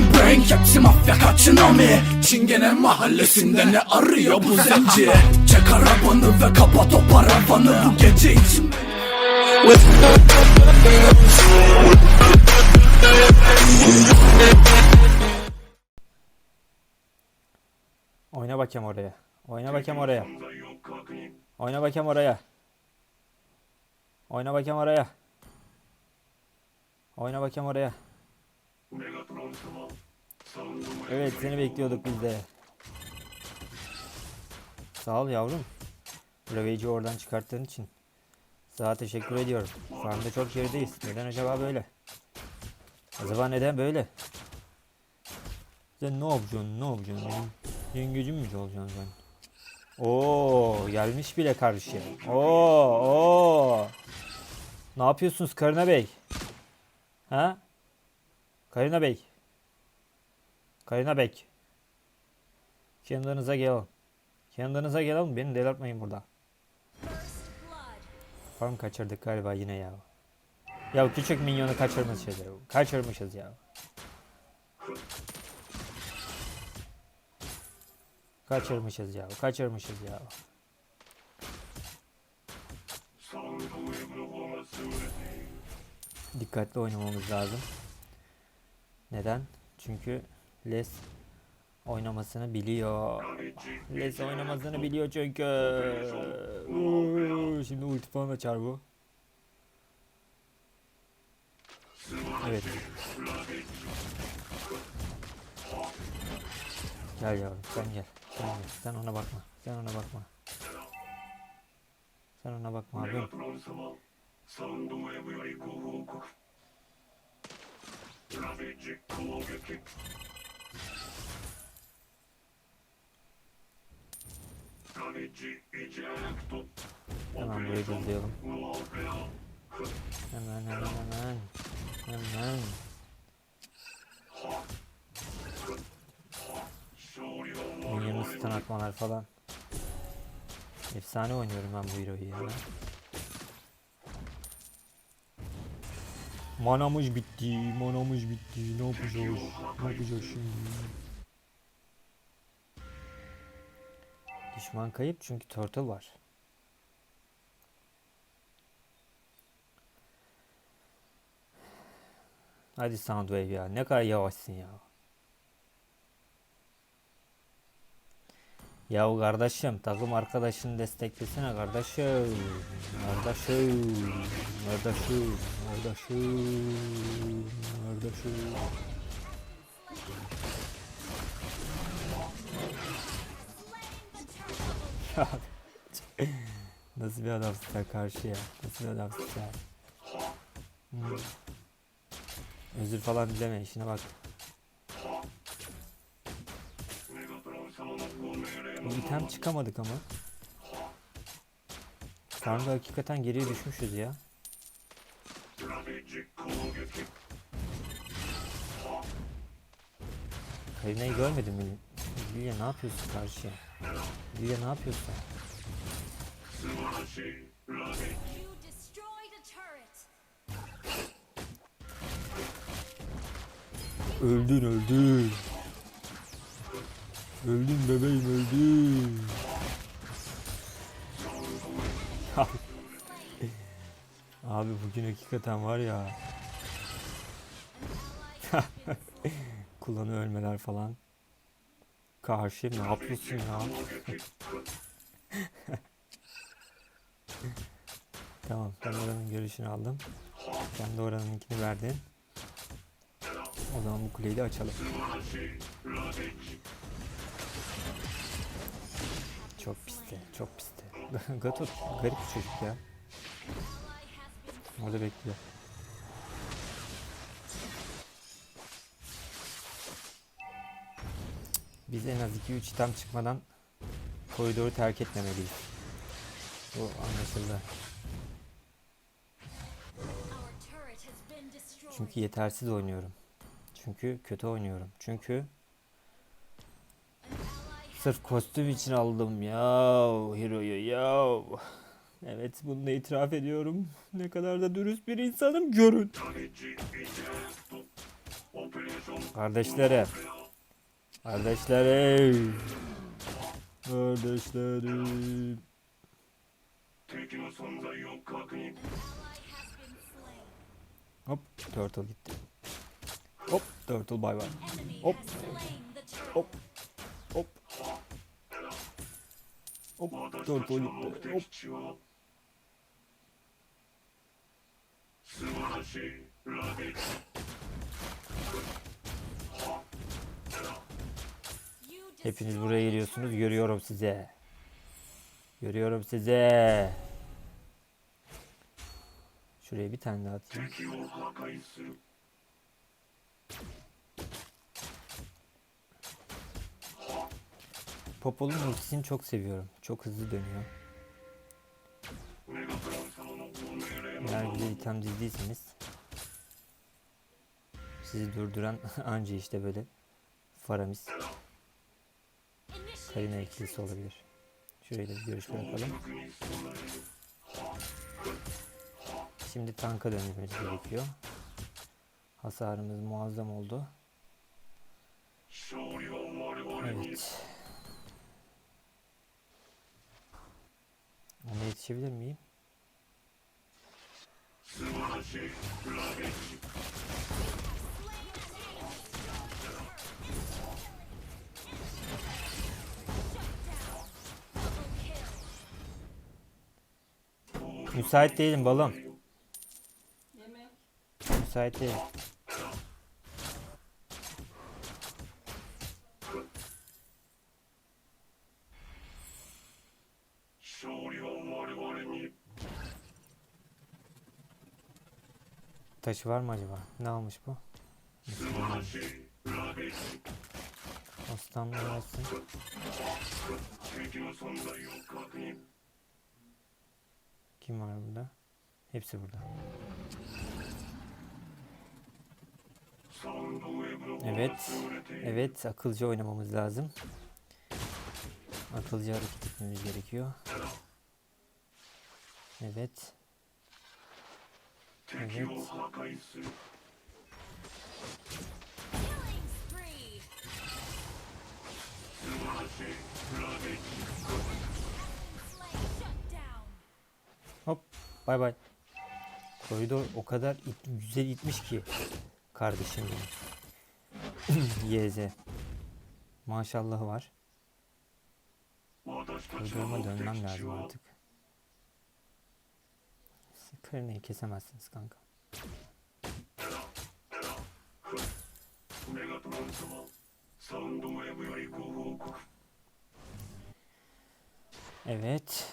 bang bang Hepsi mafya kaçına mı? Çingene mahallesinde ne arıyor bu zenci? Çek arabanı ve kapat o paravanı bu gece için Oyna bakayım oraya. Oyna bakayım oraya. Oyna bakayım oraya. Oyna bakayım oraya. Oyna bakayım oraya. Evet seni bekliyorduk biz de. Sağ ol yavrum. Ravage'i oradan çıkarttığın için. Sana teşekkür ediyorum. Anda çok gerideyiz. Neden acaba böyle? Acaba neden böyle? Sen ne yapacaksın? Ne yapacaksın? Benim yengecim mi olacaksın sen? Oo, gelmiş bile karşıya. Oo, oo. Ne yapıyorsunuz Karina Bey? Ha? Karina Bey. Karina Bey. Kendinize gelin. Kendinize gelin. Beni delirtmeyin burada. Farm kaçırdık galiba yine ya. Ya küçük minyonu kaçırmışız ya. Kaçırmışız ya. Kaçırmışız ya. Kaçırmışız ya. Dikkatli oynamamız lazım. Neden? Çünkü Les oynamasını biliyor. Les oynamasını biliyor çünkü. Şimdi ulti falan açar bu. Evet. Gel yavrum sen gel. Sen gel. Sen ona bakma. Sen ona bakma. Sen ona bakma abim. Dramecik Claw Hemen burayı bombalayalım. Hemen hemen hemen. Hemen. Minyonu stun atmalar falan. Efsane oynuyorum ben bu hero'yu ya. Manamız bitti, manamız bitti. Ne yapacağız? Ne yapacağız şimdi? Düşman kayıp çünkü turtle var. Hadi Soundwave ya. Ne kadar yavaşsın ya. Ya kardeşim takım arkadaşını desteklesene kardeşim. Kardeşim. Kardeşim. Kardeşim. Kardeşim. Nasıl bir adamsın sen karşıya? Nasıl bir adamsın sen? Hmm. Özür falan dileme işine bak. item çıkamadık ama. Farmda hakikaten geriye düşmüşüz ya. Karina'yı görmedim mi? Lilya ne yapıyorsun karşıya? Lilya ne yapıyorsun? öldün öldün. Öldün bebeğim öldün. Abi bugün hakikaten var ya. Kullanı ölmeler falan. Karşı ne yapıyorsun ya? tamam ben oranın görüşünü aldım. Sen de oranınkini verdin. O zaman bu kuleyi de açalım. Çok pisti, çok pisti. Gato garip bir çocuk ya. Orada bekliyor. Biz en az 2-3 item çıkmadan koridoru terk etmemeliyiz. Bu anlaşıldı. Çünkü yetersiz oynuyorum. Çünkü kötü oynuyorum. Çünkü Sırf kostüm için aldım ya Hero'yu ya. Evet bunu da itiraf ediyorum. Ne kadar da dürüst bir insanım görün. Kardeşlerim. Kardeşlerim. Kardeşlerim. Hop turtle gitti. Hop turtle bay bay. Hop. Hop. Hop dön polip. Hop. Hepiniz buraya geliyorsunuz. Görüyorum size. Görüyorum size. Şuraya bir tane daha atayım. Popol'un ultisini çok seviyorum. Çok hızlı dönüyor. Eğer güzel item dizdiyseniz sizi durduran anca işte böyle Faramis Karina ikilisi olabilir. Şöyle bir görüş bırakalım. Şimdi tanka dönmemiz gerekiyor. Hasarımız muazzam oldu. Evet. Ona yetişebilir miyim? Müsait değilim balım. Müsait değilim. taşı var mı acaba? Ne almış bu? Aslanlar olsun. Kim var burada? Hepsi burada. Evet. Evet akılcı oynamamız lazım. Akılcı hareket etmemiz gerekiyor. Evet. Hop bay bay. Koridor o kadar it, güzel itmiş ki kardeşim benim. YZ. Maşallahı var. Koridoruma dönmem lazım artık. Kırmayı kesemezsiniz kanka. Evet.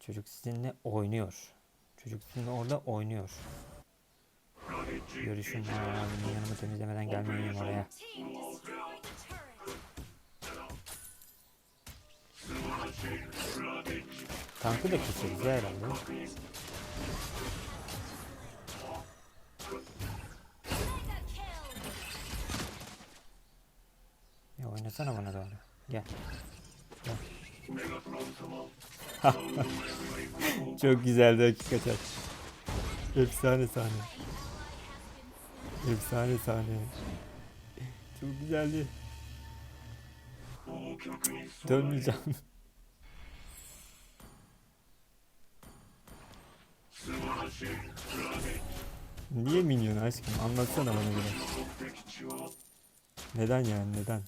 Çocuk sizinle oynuyor. Çocuk sizinle orada oynuyor. Görüşün ha, yanımı temizlemeden gelmeyin oraya. Tankı da keseriz herhalde. Ya oynasana bana doğru. Gel. Gel. Çok güzeldi hakikaten. Efsane sahne. Efsane sahne. Çok güzeldi. Dönmeyeceğim. Niye minyon aşkım? Anlatsana bana biraz. Neden yani neden?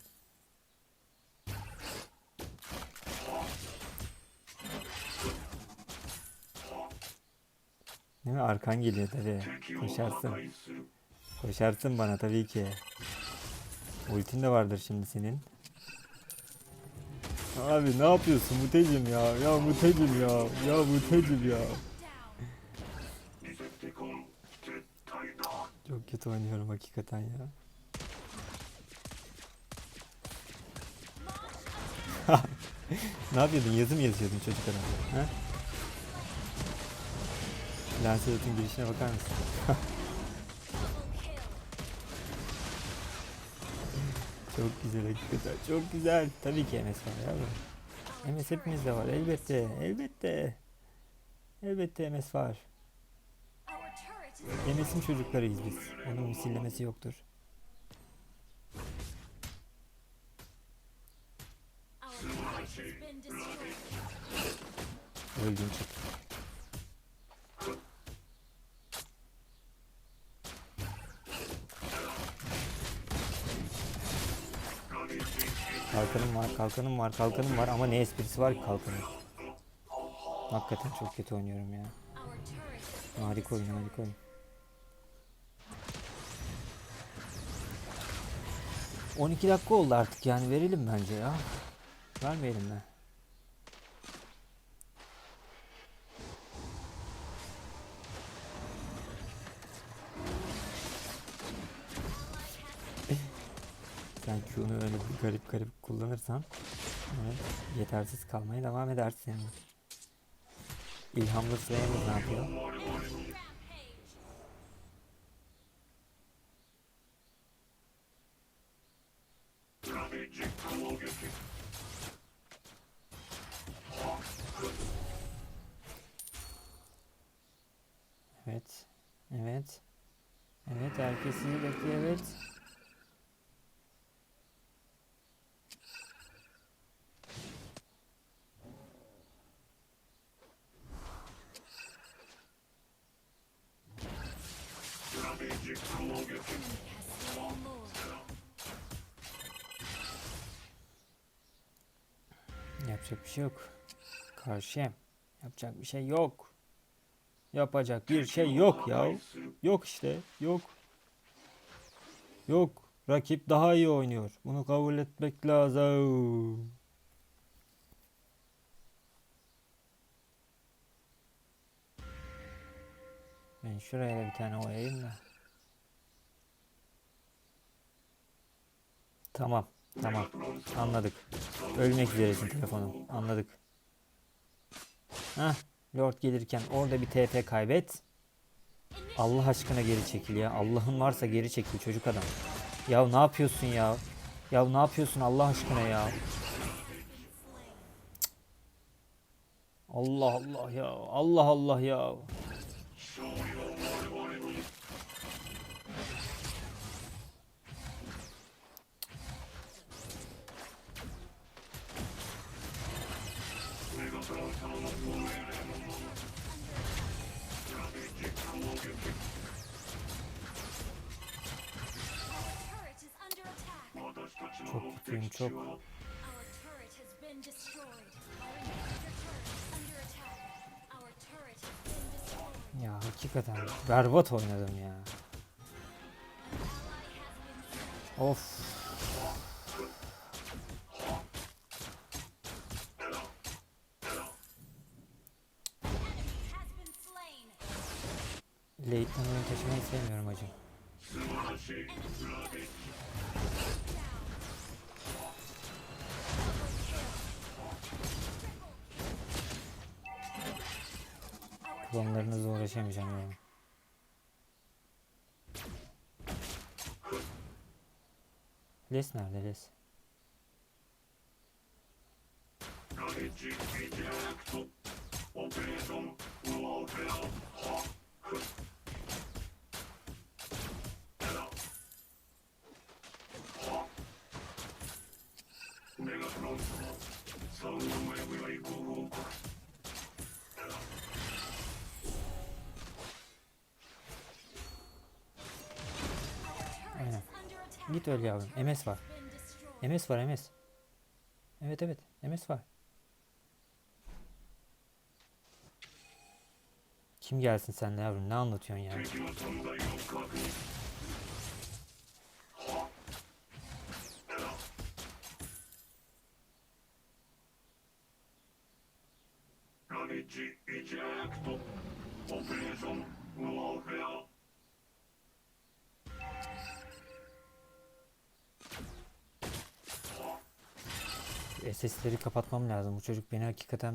Değil mi? Arkan geliyor tabi. Koşarsın. Koşarsın bana tabii ki. Ultin de vardır şimdi senin. Abi ne yapıyorsun Mutecim ya? Ya Mutecim ya. Ya Mutecim ya. Kötü oynuyorum hakikaten ya. ne yapıyordun? Yazı mı yazıyordun çocuk adam? Ha? Lancelot'un girişine bakar mısın? Çok güzel hakikaten. Çok güzel. Tabii ki MS var ya. MS hepimizde var. Elbette. Elbette. Elbette MS var. Yemesin çocuklarıyız biz. Onun misillemesi yoktur. Öldüm. Kalkanım var, kalkanım var, kalkanım var ama ne esprisi var ki kalkanın. Hakikaten çok kötü oynuyorum ya. Harika oyun, harika oyun. 12 dakika oldu artık yani verelim bence ya. Vermeyelim mi? Sen Q'nu öyle bir garip garip kullanırsan yetersiz kalmaya devam edersin. İlhamlı Slayer'ımız ne yapıyor? rampage. Evet. Evet. İyi bekliyor evet. Yapacak bir şey yok. Karşıyım. Yapacak bir şey yok. Yapacak bir şey yok ya. Yok işte. Yok. Yok. Rakip daha iyi oynuyor. Bunu kabul etmek lazım. Ben şuraya da bir tane oyayım da. Tamam. Tamam. Anladık. Ölmek üzeresin telefonum. Anladık. Hah. Lord gelirken orada bir TP kaybet. Allah aşkına geri çekil ya. Allah'ın varsa geri çekil çocuk adam. Ya ne yapıyorsun ya? Ya ne yapıyorsun Allah aşkına ya? Allah Allah ya. Allah Allah ya. Been destroyed. Ya hakikaten berbat oynadım ya. Of. Late'den oyun taşımayı sevmiyorum hacım. Klonlarınızla uğraşamayacağım yani. Les nerede Les? Aynen. Git öl yavrum. MS var. MS var MS. Evet evet MS var. Kim gelsin senle yavrum ne anlatıyorsun ya? SS'leri kapatmam lazım. Bu çocuk beni hakikaten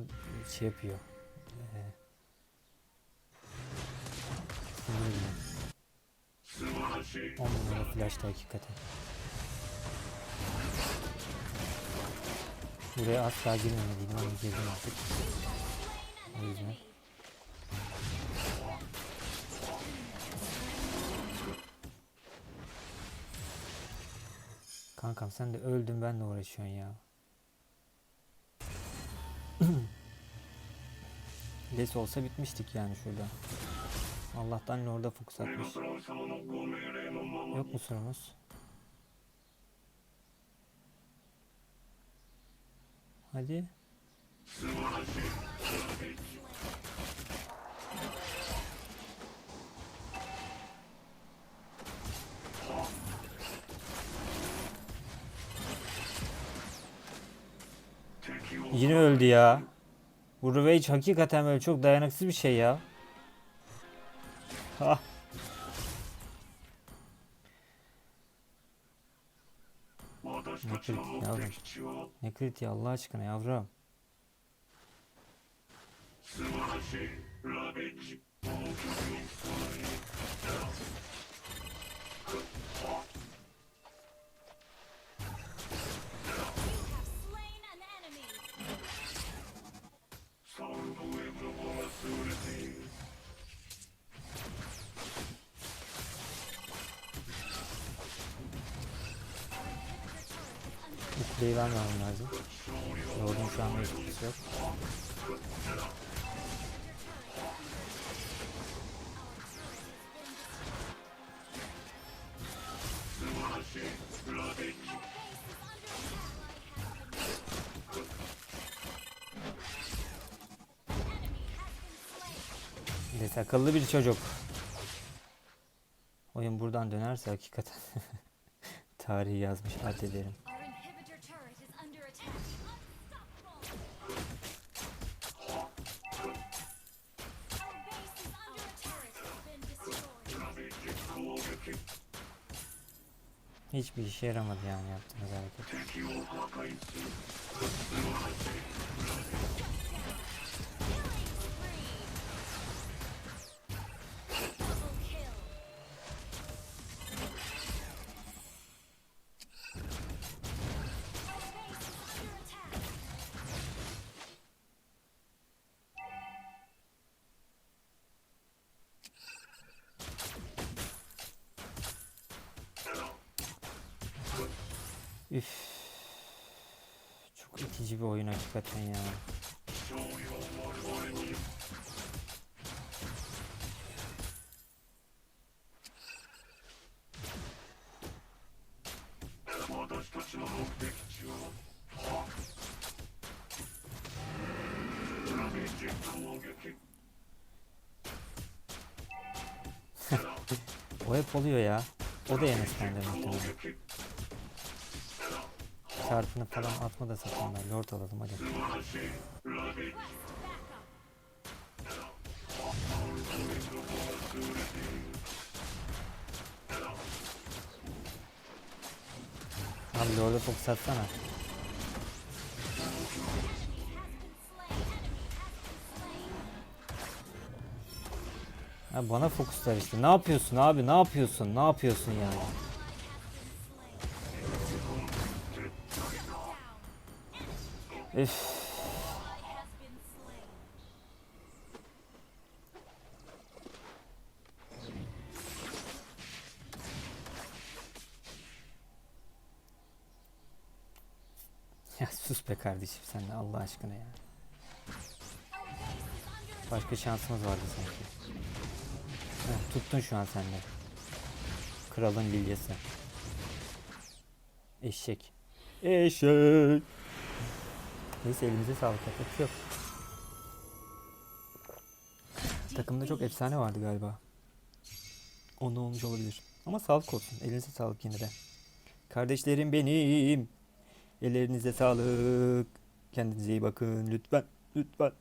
şey yapıyor. Ee. 10 numara flash'ta hakikaten. Buraya asla girmemeliydim ama girdim artık. O yüzden. Kankam sen de öldün benle uğraşıyorsun ya. Les olsa bitmiştik yani şurada. Allah'tan orada fokus atmış. Yok musunuz? Hadi. Yine öldü ya. Bu Rage hakikaten böyle çok dayanıksız bir şey ya. Ha. Ne kritik yavrum. Ne kritik ya Allah aşkına yavrum. Vermem lazım. Lord'un şu anda etkisi yok. De akıllı bir çocuk. Oyun buradan dönerse hakikaten tarihi yazmış addederim. Hiçbir işe yaramadı yani yaptığınız hareket. bir oyun hakikaten ya. o hep oluyor ya. O da yemek bende şartını falan atma da sakın ben lord alalım hadi. Abi lord'a fokus atsana. Ya bana fokuslar işte. Ne yapıyorsun abi? Ne yapıyorsun? Ne yapıyorsun yani? Üf. Ya sus be kardeşim sen de Allah aşkına ya. Başka şansımız vardı sanki. Heh, tuttun şu an sen de. Kralın lilyesi. Eşek. Eşek. Neyse elimize sağlık yapacak şey yok. Takımda çok efsane vardı galiba. Onda olmuş olabilir. Ama sağlık olsun. Elinize sağlık yine de. Kardeşlerim benim. Ellerinize sağlık. Kendinize iyi bakın lütfen. Lütfen.